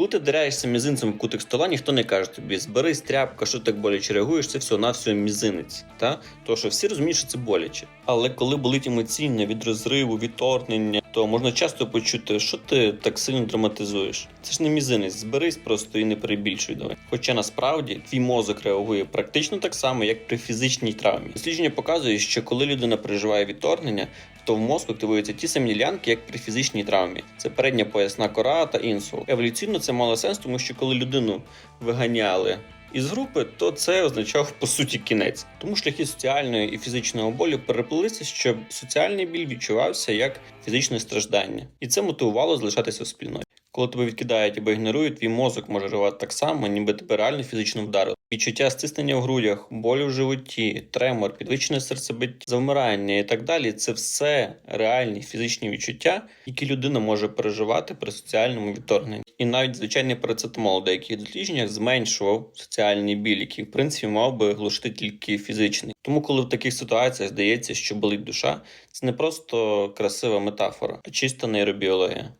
Коли ти дираєшся мізинцем в кутик стола, ніхто не каже тобі зберись тряпка, що так боляче реагуєш, це все на все мізинець. Та? Тому що всі розуміють, що це боляче. Але коли болить емоційно від розриву, відторгнення, то можна часто почути, що ти так сильно драматизуєш. Це ж не мізинець, зберись просто і не перебільшуй давай. Хоча насправді твій мозок реагує практично так само, як при фізичній травмі. Дослідження показує, що коли людина переживає відторгнення, то в мозку активуються ті самі ділянки, як при фізичній травмі. Це передня поясна кора та інсул. Еволюційно це мало сенс, тому що коли людину виганяли із групи, то це означав по суті кінець. Тому шляхи соціальної і фізичного болю переплилися, щоб соціальний біль відчувався як фізичне страждання, і це мотивувало залишатися в спільноті. Коли тебе відкидають або ігнорують, твій мозок може рвати так само, ніби тебе реально фізично вдарили. Відчуття стиснення в грудях, болю в животі, тремор, підвищене серцебиття, завмирання і так далі це все реальні фізичні відчуття, які людина може переживати при соціальному відторгненні. І навіть звичайний парацетамол у деяких дослідженнях зменшував соціальний біль, який в принципі мав би глушити тільки фізичний. Тому, коли в таких ситуаціях здається, що болить душа, це не просто красива метафора, а чиста нейробіологія.